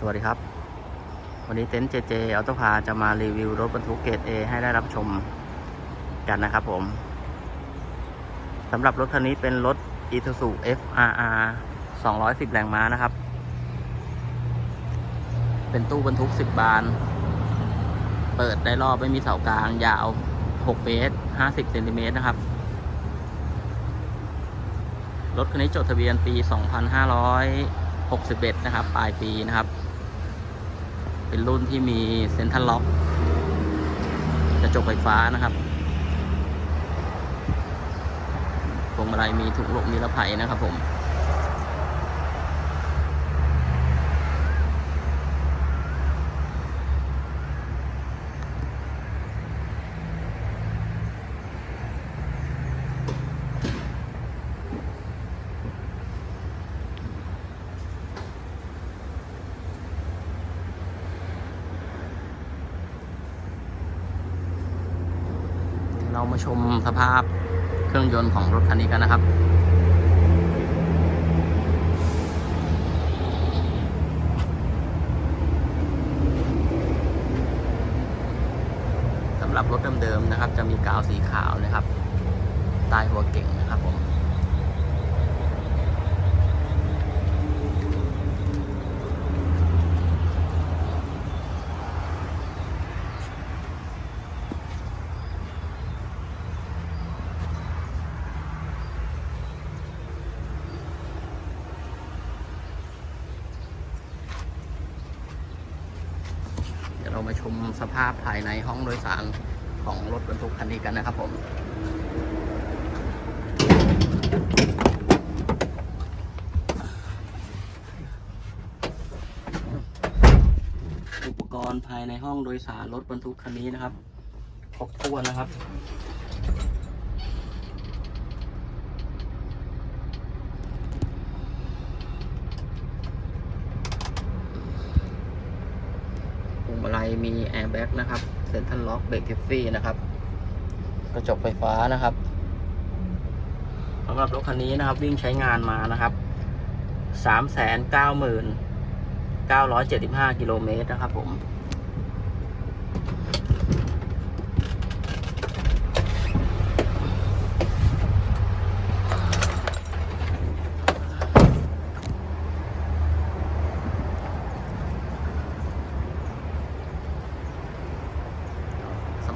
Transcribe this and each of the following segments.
สวัสดีครับ วันนี้เต็นท์เจเจออโต้คาจะมารีวิวรถบรรทุกเกรด A ให้ได้รับชมกันนะครับผมสำหรับรถคันนี้เป็นรถ Isuzu FRR 210 แรงม้านะครับ เป็นตู้บรรทุก 10 บาน เปิดได้รอบไม่มีเสากลาง ยาว6เมตร50เซนติเมตรนะครับรถคันนี้จดทะเบียนปี 61 นะครับ ปลายปีนะครับ เป็นรุ่นที่มีเซ็นทรัลล็อกกระจกไฟฟ้านะครับพวงมาลัยมีถุงลมนิรภัยนะครับผม เรามาชมสภาพเครื่องยนต์ของรถคันนี้กันนะครับ สำหรับรถเดิมๆนะครับ จะมีกาวสีขาวนะครับ ใต้หัวเก่งนะครับผม เดี๋ยวเรามาชมสภาพภายในห้องโดยสารของรถบรรทุกคันนี้กันนะครับผมอุปกรณ์ภายในห้องโดยสารรถบรรทุกคันนี้นะครับ ครบถ้วนนะครับ มาลัยมีแอร์แบ็กนะครับ เซ็นทรัลล็อกเบรกเทฟฟี่นะครับ กระจกไฟฟ้านะครับสำหรับรถคันนี้นะครับวิ่งใช้งานมานะครับสามแสนเก้าหมื่นเก้าร้อยเจ็ดสิบห้ากิโลเมตรนะครับผม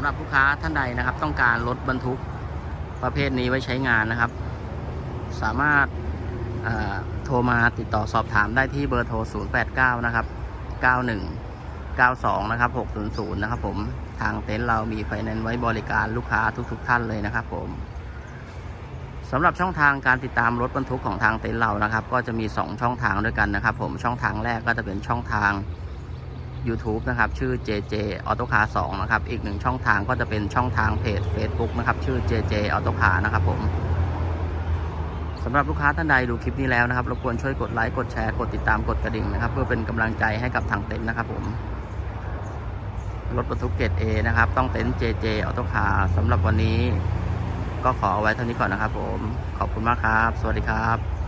ำหรับลูกค้าท่านใดนะครับ ต้องการรถบรรทุกประเภทนี้ไว้ใช้งานนะครับ สามารถโทรมาติดต่อสอบถามได้ที่เบอร์โทร 089 นะครับ 91 92 นะครับ 600 นะครับผมทางเต็นท์เรามีไฟแนนซ์ไว้บริการลูกค้าทุก ๆทท่านเลยนะครับผมสำหรับช่องทางการติดตามรถบรรทุกของทางเต็นท์เรานะครับ ก็จะมี 2 ช่องทางด้วยกันนะครับ ผมช่องทางแรกก็จะเป็นช่องทาง YouTube นะครับ ชื่อ JJ Auto Car 2นะครับ อีกหนึ่งช่องทางก็จะเป็นช่องทางเพจ Facebook นะครับ ชื่อ JJ Auto Car นะครับผมสำหรับลูกค้าท่านใดดูคลิปนี้แล้วนะครับรบกวนช่วยกดไลค์กดแชร์กดติดตามกดกระดิ่งนะครับ เพื่อเป็นกำลังใจให้กับทางเต็นท์นะครับผมรถบรรทุกเกรด A นะครับ ต้องเต็นท์ JJ Auto Car สำหรับวันนี้ ก็ขอเอาไว้เท่านี้ก่อนนะครับผม ขอบคุณมากครับ สวัสดีครับ